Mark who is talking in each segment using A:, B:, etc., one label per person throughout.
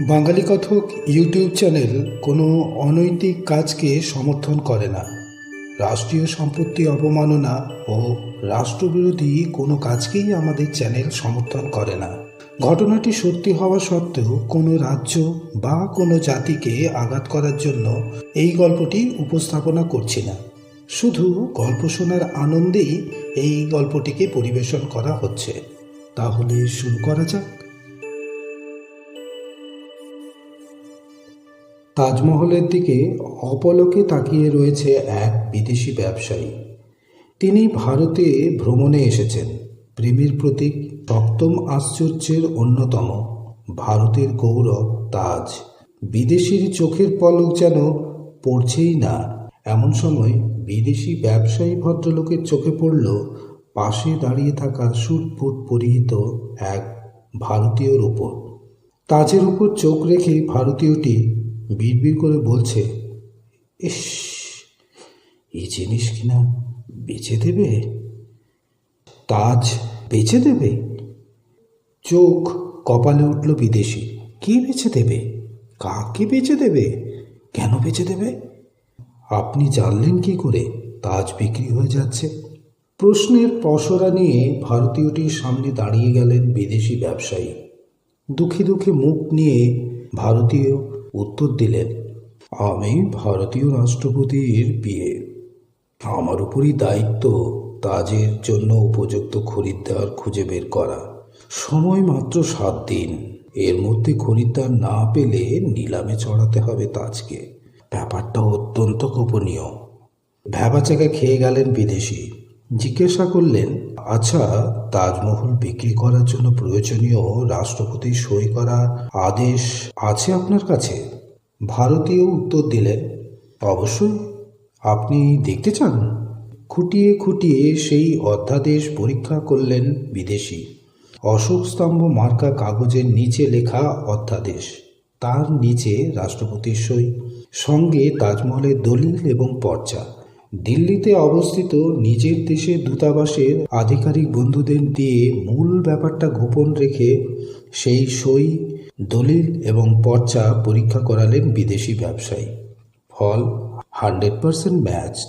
A: বাঙালি কথক YouTube channel কোনো অনৈতিক কাজকে সমর্থন করে না। রাষ্ট্রীয় সম্পত্তি অবমাননা ও রাষ্ট্রবিরোধী কোনো কাজকেই আমাদের চ্যানেল সমর্থন করে না। ঘটনাটি সত্যি হওয়া সত্ত্বেও কোনো রাজ্য বা কোনো জাতিকে আঘাত করার জন্য এই গল্পটি উপস্থাপনা করছি না। শুধু গল্প শোনার আনন্দেই এই গল্পটিকে পরিবেশন করা হচ্ছে। তাহলে শুরু করা যাক। তাজমহলের দিকে অপলকে তাকিয়ে রয়েছে এক বিদেশি ব্যবসায়ী। তিনি ভারতে ভ্রমণে এসেছেন। প্রেমের প্রতীক সপ্তম আশ্চর্যের অন্যতম। ভারতের গৌরব তাজ। বিদেশির চোখের পলক যেন পড়ছেই না। এমন সময় বিদেশি ব্যবসায়ী ভদ্রলোকের চোখে পড়ল পাশে দাঁড়িয়ে থাকা সুটপুট পরিহিত এক ভারতীয়র উপর। তাজের উপর চোখ রেখে ভারতীয়টি বিড়বিড় করে বলছে, ইস এই জিনিস কিনা বেচে দেবে? তাজ বেচে দেবে? চোখ কপালে উঠল বিদেশি। কি বেচে দেবে? কাকে বেচে দেবে? কেন বেচে দেবে? আপনি জানলেন কি করে? তাজ বিক্রি হয়ে যাচ্ছে। প্রশ্নের পসরা নিয়ে ভারতীয়টির সামনে দাঁড়িয়ে গেলেন বিদেশি ব্যবসায়ী। দুঃখে দুঃখে মুখ নিয়ে ভারতীয় উত্তর দিলেন, আমি ভারতীয় রাষ্ট্রপতির বিয়ে। আমার উপরই দায়িত্ব তাজের জন্য উপযুক্ত খরিদ্দার খুঁজে বের করা। সময় মাত্র সাত দিন। এর মধ্যে খরিদ্দার না পেলে নিলামে চড়াতে হবে তাজকে। ব্যাপারটা অত্যন্ত গোপনীয়। ভ্যাবাচাকা খেয়ে গেলেন বিদেশি। জিজ্ঞাসা করলেন আচ্ছা তাজমহল বিক্রি করার জন্য প্রয়োজনীয় রাষ্ট্রপতির সই করা আদেশ আছে আপনার কাছে? ভারতীয় উত্তর দিলেন, অবশ্যই। আপনি দেখতে চান? খুঁটিয়ে খুঁটিয়ে সেই অধ্যাদেশ পরীক্ষা করলেন বিদেশি। অশোক স্তম্ভ মার্কা কাগজের নিচে লেখা অধ্যাদেশ, তার নিচে রাষ্ট্রপতির সই, সঙ্গে তাজমহলের দলিল এবং পর্চা। দিল্লিতে অবস্থিত নিজের দেশের দূতাবাসের আধিকারিক বন্ধুদের দিয়ে মূল ব্যাপারটা গোপন রেখে সেই সই, দলিল এবং পর্চা পরীক্ষা করালেন বিদেশি ব্যবসায়ী। ফল, হান্ড্রেড পারসেন্ট ম্যাচ।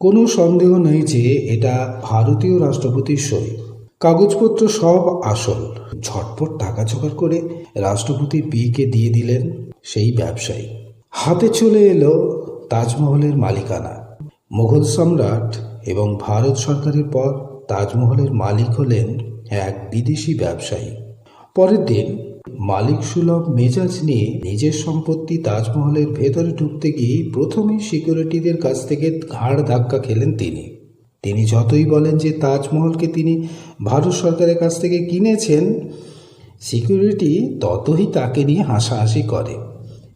A: কোনো সন্দেহ নেই যে এটা ভারতীয় রাষ্ট্রপতির সই। কাগজপত্র সব আসল। ঝটপট টাকা জোগাড় করে রাষ্ট্রপতি পিকে দিয়ে দিলেন সেই ব্যবসায়ী। হাতে চলে এলো তাজমহলের মালিকানা। মুঘল সম্রাট এবং ভারত সরকারের পর তাজমহলের মালিক হলেন এক বিদেশি ব্যবসায়ী। পরের দিন মালিক সুলভ মেজাজ নিয়ে নিজের সম্পত্তি তাজমহলের ভেতরে ঢুকতে গিয়ে প্রথমেই সিকিউরিটিদের কাছ থেকে ঘাড় ধাক্কা খেলেন তিনি। তিনি যতই বলেন যে তাজমহলকে তিনি ভারত সরকারের কাছ থেকে কিনেছেন, সিকিউরিটি ততই তাকে নিয়ে হাসাহাসি করে।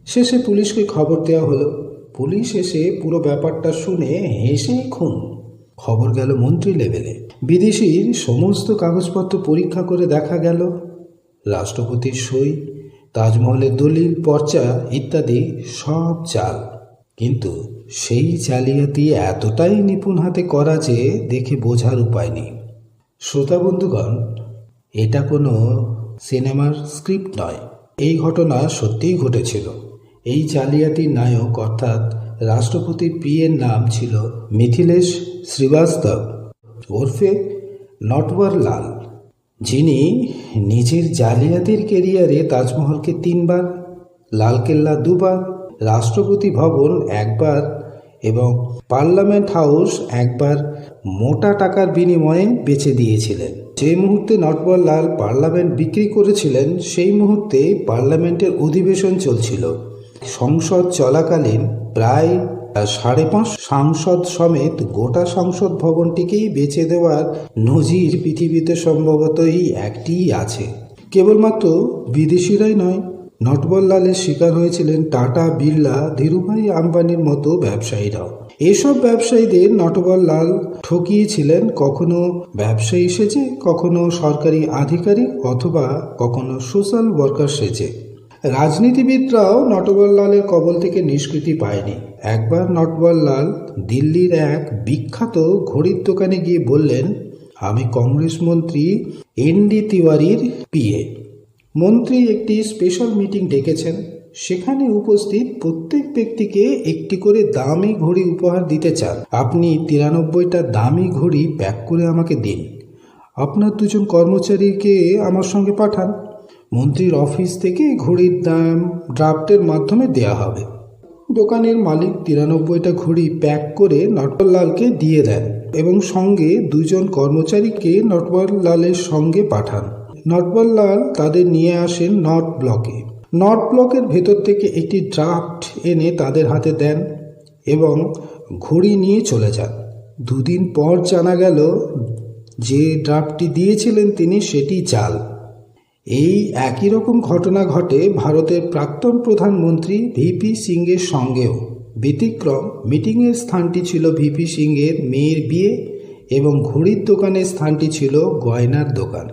A: শেষে পুলিশকে খবর দেওয়া হলো পুলিশ এসে পুরো ব্যাপারটা শুনে হেসেই খুন। খবর গেল মন্ত্রী লেভেলে। বিদেশির সমস্ত কাগজপত্র পরীক্ষা করে দেখা গেল। রাষ্ট্রপতির সই, তাজমহলের দলিল, পর্চা ইত্যাদি সব চাল। কিন্তু সেই জালিয়াতি এতটাই নিপুণ হাতে করা যে দেখে বোঝার উপায় নেই। শ্রোতা বন্ধুগণ, এটা কোনো সিনেমার স্ক্রিপ্ট নয়। এই ঘটনা সত্যিই ঘটেছিল। এই জালিয়াতির নায়ক অর্থাৎ রাষ্ট্রপতি পি এর নাম ছিল মিথিলেশ শ্রীবাস্তব ওরফে নটওয়ার লাল, যিনি নিজের জালিয়াতির কেরিয়ারে তাজমহলকে তিনবার, লালকেল্লা দুবার, রাষ্ট্রপতি ভবন একবার এবং পার্লামেন্ট হাউস একবার মোটা টাকার বিনিময়ে বেচে দিয়েছিলেন। যে মুহূর্তে নটবর লাল পার্লামেন্ট বিক্রি করেছিলেন, সেই মুহূর্তে পার্লামেন্টের অধিবেশন চলছিল। সংসদ চলাকালীন প্রায় সাড়ে পাঁচ সাংসদ সমেত গোটা সংসদ ভবনটিকেই বেচে দেওয়ার নজির পৃথিবীতে সম্ভবতই একটিই আছে। কেবলমাত্র বিদেশিরাই নয় নটবরলালের শিকার হয়েছিলেন টাটা, বিড়লা, ধীরুভাই আম্বানির মতো ব্যবসায়ীরাও। এসব ব্যবসায়ীদের নটবরলাল ঠকিয়েছিলেন কখনো ব্যবসায়ী সেজে, কখনো সরকারি আধিকারিক অথবা কখনো সোশ্যাল ওয়ার্কার সেজে। রাজনীতিবিদরাও নটবরলালের কবল থেকে নিষ্কৃতি পায়নি। একবার নটবরলাল দিল্লির এক বিখ্যাত ঘড়ির দোকানে গিয়ে বললেন, আমি কংগ্রেস মন্ত্রী এন ডি তিওয়ারির পিএ মন্ত্রী একটি স্পেশাল মিটিং ডেকেছেন। সেখানে উপস্থিত প্রত্যেক ব্যক্তিকে একটি করে দামি ঘড়ি উপহার দিতে চান। আপনি তিরানব্বইটা দামি ঘড়ি প্যাক করে আমাকে দিন। আপনার দুজন কর্মচারীকে আমার সঙ্গে পাঠান। মন্ত্রীর অফিস থেকে ঘড়ির দাম ড্রাফটের মাধ্যমে দেয়া হবে। দোকানের মালিক তিরানব্বইটা ঘড়ি প্যাক করে নটবরলালকে দিয়ে দেন এবং সঙ্গে দুজন কর্মচারীকে নটবরলালের সঙ্গে পাঠান। নটবরলাল তাদের নিয়ে আসেন নট ব্লকে। নট ব্লকের ভেতর থেকে একটি ড্রাফট এনে তাদের হাতে দেন এবং ঘড়ি নিয়ে চলে যান। দুদিন পর জানা গেল, যে ড্রাফটটি দিয়েছিলেন তিনি সেটি চাল। এই একই রকম ঘটনা ঘটে ভারতের প্রাক্তন প্রধানমন্ত্রী ভিপি সিংয়ের সঙ্গেও। ব্যতিক্রম, মিটিংয়ের স্থানটি ছিল ভিপি সিংয়ের মেয়ের বিয়ে এবং ঘড়ির দোকানের স্থানটি ছিল গয়নার দোকান।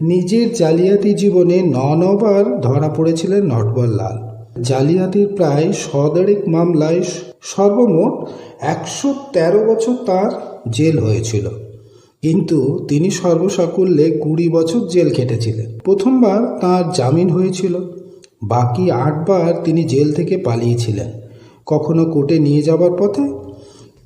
A: নিজের জালিয়াতি জীবনে ন নবার ধরা পড়েছিলেন নটবর লাল জালিয়াতির প্রায় শদেড়েক মামলায় সর্বমোট একশো তেরো বছর তার জেল হয়েছিল। কিন্তু তিনি সর্বসাকুল্যে কুড়ি বছর জেল খেটেছিলেন। প্রথমবার তার জামিন হয়েছিল। বাকি আটবার তিনি জেল থেকে পালিয়েছিলেন। কখনো কোর্টে নিয়ে যাবার পথে,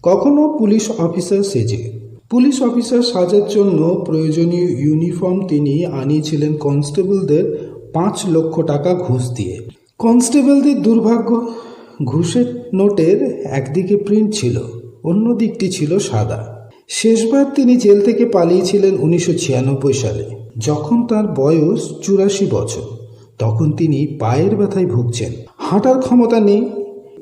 A: কখনো পুলিশ অফিসার সেজে। পুলিশ অফিসার সাজার জন্য প্রয়োজনীয় ইউনিফর্ম তিনি আনিয়েছিলেন কনস্টেবলদের পাঁচ লক্ষ টাকা ঘুষ দিয়ে। কনস্টেবলদের দুর্ভাগ্য, ঘুষের নোটের একদিকে প্রিন্ট ছিল, অন্য দিকটি ছিল সাদা। শেষবার তিনি জেল থেকে পালিয়েছিলেন উনিশশো ছিয়ানব্বই সালে। যখন তার বয়স চুরাশি বছর, তখন তিনি পায়ের ব্যথায় ভুগছেন। হাঁটার ক্ষমতা নেই।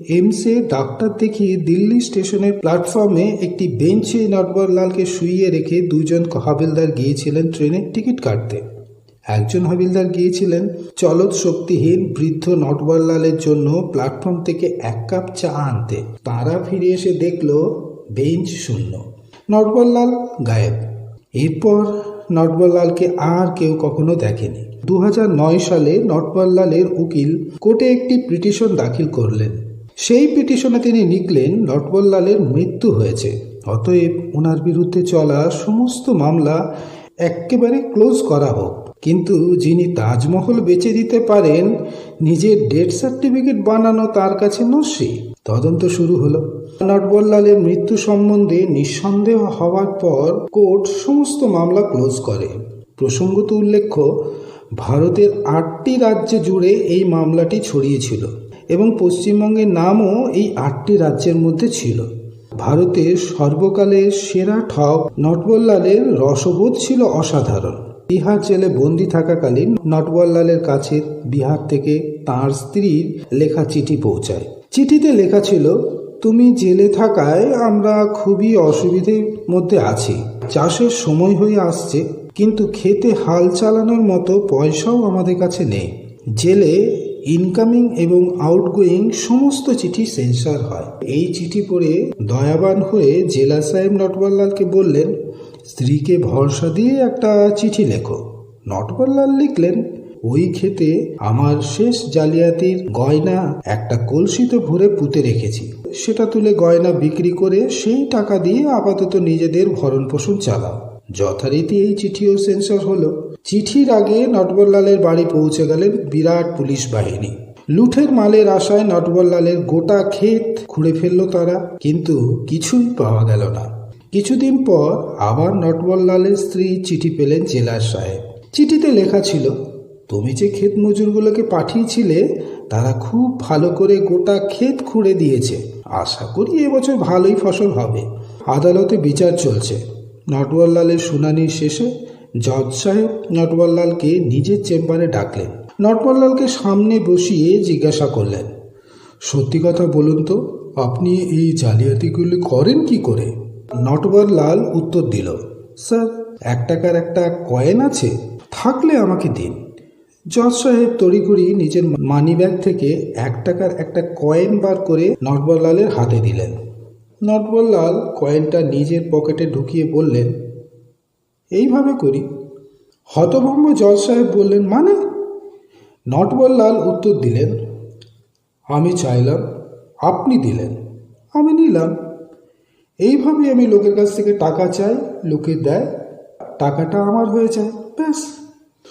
A: এমসে ডাক্তার দেখিয়ে দিল্লি স্টেশনের প্ল্যাটফর্মে একটি বেঞ্চে নটবরলালকে শুইয়ে রেখে দুজন হাবিলদার গিয়েছিলেন ট্রেনের টিকিট কাটতে। একজন হাবিলদার গিয়েছিলেন চলত শক্তিহীন বৃদ্ধ নটবরলালের জন্য প্ল্যাটফর্ম থেকে এক কাপ চা আনতে। তারা ফিরে এসে দেখল, বেঞ্চ শূন্য। নটবরলাল গায়েব। এরপর নটবরলালকে আর কেউ কখনো দেখেনি। দু হাজার নয় সালে নটবরলালের উকিল কোর্টে একটি পিটিশন দাখিল করলেন। সেই পিটিশনে তিনি লিখলেন নটবরলালের মৃত্যু হয়েছে। অতএব ওনার বিরুদ্ধে চলা সমস্ত মামলা একেবারে ক্লোজ করা হোক। কিন্তু যিনি তাজমহল বেচে দিতে পারেন, নিজের ডেথ সার্টিফিকেট বানানো তার কাছে নস্যি। তদন্ত শুরু হলো। নটবরলালের মৃত্যু সম্বন্ধে নিঃসন্দেহ হওয়ার পর কোর্ট সমস্ত মামলা ক্লোজ করে। প্রসঙ্গত উল্লেখ্য, ভারতের আটটি রাজ্য জুড়ে এই মামলাটি ছড়িয়েছিল এবং পশ্চিমবঙ্গের নামও এই আটটি রাজ্যের মধ্যে ছিল। ভারতের সর্বকালের সেরা ঠক নটবরলালের রসবোধ ছিল অসাধারণ। বিহার জেলে বন্দি থাকাকালীন নটবরলালের কাছে বিহার থেকে তার স্ত্রীর লেখা চিঠি পৌঁছায়। চিঠিতে লেখা ছিল তুমি জেলে থাকায় আমরা খুবই অসুবিধের মধ্যে আছি। চাষের সময় হয়ে আসছে, কিন্তু খেতে হাল চালানোর মতো পয়সাও আমাদের কাছে নেই। জেলে ইনকামিং এবং আউটগোয়িং সমস্ত চিঠি সেন্সার হয়। এই চিঠি পড়ে দয়াবান হয়ে জেলা সাহেব নটবরলালকে বললেন, স্ত্রীকে ভরসা দিয়ে একটা চিঠি লেখো। নটবরলাল লিখলেন, ওই খেতে আমার শেষ জালিয়াতির গয়না একটা কলসিতে ভরে পুঁতে রেখেছি। সেটা তুলে গয়না বিক্রি করে সেই টাকা দিয়ে আপাতত নিজেদের ভরণ পোষণ চালাও। যথারীতি এই চিঠিও সেন্সর হলো। চিঠির আগে নটবরলালের বাড়ি পৌঁছে গেলেন বিরাট পুলিশ বাহিনী। লুঠের মালের আশায় নটবরলালের গোটা ক্ষেত খুঁড়ে ফেলল তারা, কিন্তু কিছুই পাওয়া গেল না। কিছুদিন পর আবার নটবরলালের স্ত্রী চিঠি পেলেন জেলার সাহেব। চিঠিতে লেখা ছিল, তুমি যে ক্ষেত মজুরগুলোকে পাঠিয়েছিলে, তারা খুব ভালো করে গোটা ক্ষেত খুঁড়ে দিয়েছে। আশা করি এবছর ভালোই ফসল হবে। আদালতে বিচার চলছে। নটবরলালের শুনানির শেষে জজ সাহেব নটবরলালকে নিজের চেম্বারে ডাকলেন। নটবরলালকে সামনে বসিয়ে জিজ্ঞাসা করলেন, সত্যি কথা বলুন তো, আপনি এই জালিয়াতিগুলি করেন কি করে? নটবরলাল উত্তর দিল, স্যার, এক টাকার একটা কয়েন আছে, থাকলে আমাকে দিন। জজ সাহেব তড়িঘড়ি নিজের মানি ব্যাগ থেকে এক টাকার একটা কয়েন বার করে নটবরলালের হাতে দিলেন। নটবরলাল কয়েনটা নিজের পকেটে ঢুকিয়ে বললেন, এইভাবে করি। হতভম্ব জজ সাহেব বললেন মানে? নটবরলাল উত্তর দিলেন, আমি চাইলাম, আপনি দিলেন, আমি নিলাম। এইভাবে আমি লোকের কাছ থেকে টাকা চাই, লোকে দেয়, টাকাটা আমার হয়ে যায়, ব্যাস।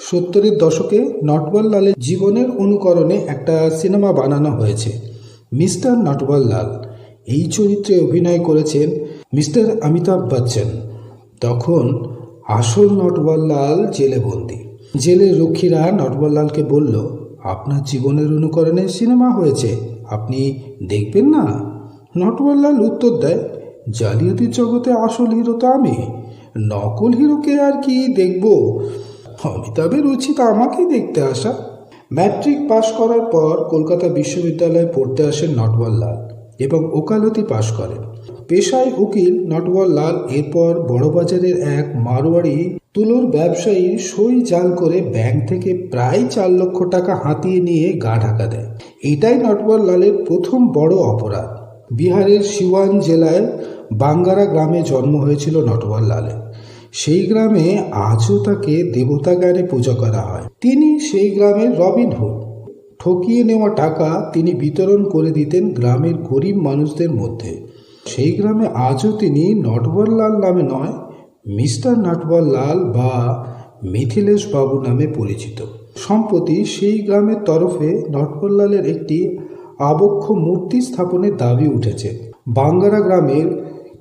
A: সত্তরের দশকে নটবর লালের জীবনের অনুকরণে একটা সিনেমা বানানো হয়েছে, মিস্টার নটবর লাল এই চরিত্রে অভিনয় করেছেন মিস্টার অমিতাভ বচ্চন। তখন আসল নটবরলাল জেলে বন্দি জেলের রক্ষীরা নটবরলালকে বলল, আপনার জীবনের অনুকরণে সিনেমা হয়েছে, আপনি দেখবেন না? নটবরলাল উত্তর দেয়, জালিয়াতির জগতে আসল হিরো তো আমি, নকল হিরোকে আর কি দেখব? অমিতাভের উচিত আমাকেই দেখতে আসা। ম্যাট্রিক পাশ করার পর কলকাতা বিশ্ববিদ্যালয়ে পড়তে আসেন নটবরলাল এবং ওকালতি পাশ করেন পেশায় উকিল নটবর লাল এরপর বড়বাজারের এক মারোয়াড়ি তুলোর ব্যবসায়ীর সই জাল করে ব্যাংক থেকে প্রায় চার লক্ষ টাকা হাতিয়ে নিয়ে গা ঢাকা দেয়। এটাই নটবর লালের প্রথম বড় অপরাধ। বিহারের সিওয়ান জেলায় বাঙ্গারা গ্রামে জন্ম হয়েছিল নটবর লালের সেই গ্রামে আজও তাকে দেবতা জ্ঞানে পূজা করা হয়। তিনি সেই গ্রামের রবিন হুড ঠকিয়ে নেওয়া টাকা তিনি বিতরণ করে দিতেন গ্রামের গরিব মানুষদের মধ্যে। সেই গ্রামে আজও তিনি নটবরলাল নামে নয়, মিস্টার নটবরলাল বা মিথিলেশ বাবু নামে পরিচিত। সম্প্রতি সেই গ্রামের তরফে নটবরলালের একটি আবক্ষ মূর্তি স্থাপনের দাবি উঠেছে। বাঙ্গারা গ্রামের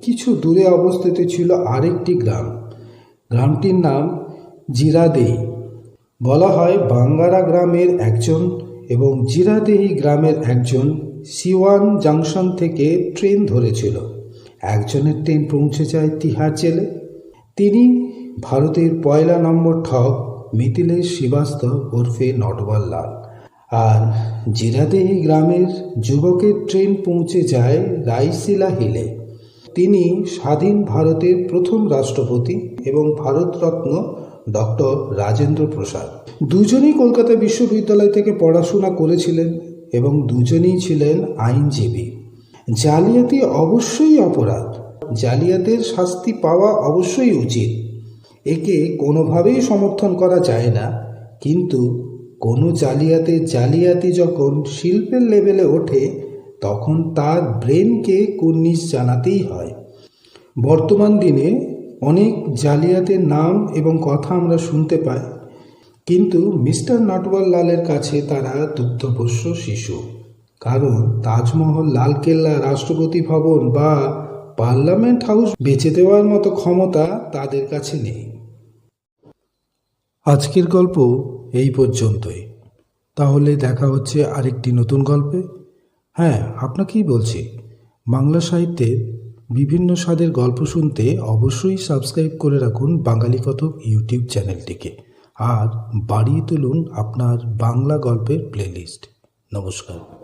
A: কিছু দূরে অবস্থিত ছিল আরেকটি গ্রাম। গ্রামটির নাম জিরাদেহি। বলা হয় বাঙ্গারা গ্রামের একজন এবং জিরাদেহি গ্রামের একজন সিওয়ান জাংশন থেকে ট্রেন ধরেছিল। একজনের ট্রেন পৌঁছে যায় তিহার জেলে। তিনি ভারতের পয়লা নম্বর ঠক মিথিলেশ শ্রীবাস্তব ওরফে নটবর লাল। আর জিরাদেহি গ্রামের যুবকের ট্রেন পৌঁছে যায় রাইসিলা হিলে। তিনি স্বাধীন ভারতের প্রথম রাষ্ট্রপতি এবং ভারতরত্ন ডক্টর রাজেন্দ্র প্রসাদ। দুজনেই কলকাতা বিশ্ববিদ্যালয় থেকে পড়াশোনা করেছিলেন এবং দুজনেই ছিলেন আইনজীবী। জালিয়াতি অবশ্যই অপরাধ। জালিয়াতের শাস্তি পাওয়া অবশ্যই উচিত। একে কোনোভাবেই সমর্থন করা যায় না, কিন্তু কোনো জালিয়াতের জালিয়াতি যখন শিল্পের লেভেলে ওঠে তখন তার ব্রেনকে কুর্নিশ জানাতেই হয়। বর্তমান দিনে অনেক জালিয়াতের নাম এবং কথা আমরা শুনতে পাই, কিন্তু মিস্টার নটওয়াল লালের কাছে তারা দুগ্ধপোষ্য শিশু। কারণ তাজমহল লালকেল্লা রাষ্ট্রপতি ভবন বা পার্লামেন্ট হাউস বেচে দেওয়ার মতো ক্ষমতা তাদের কাছে নেই। আজকের গল্প এই পর্যন্তই। তাহলে দেখা হচ্ছে আরেকটি নতুন গল্পে। হ্যাঁ আপনাকেই বলছি। বাংলা সাহিত্যের বিভিন্ন স্বাদের গল্প শুনতে অবশ্যই সাবস্ক্রাইব করে রাখুন বাঙালি কথক ইউটিউব চ্যানেলটিকে। আর বাড়িয়ে তুলুন আপনার বাংলা গল্পের প্লেলিস্ট। নমস্কার।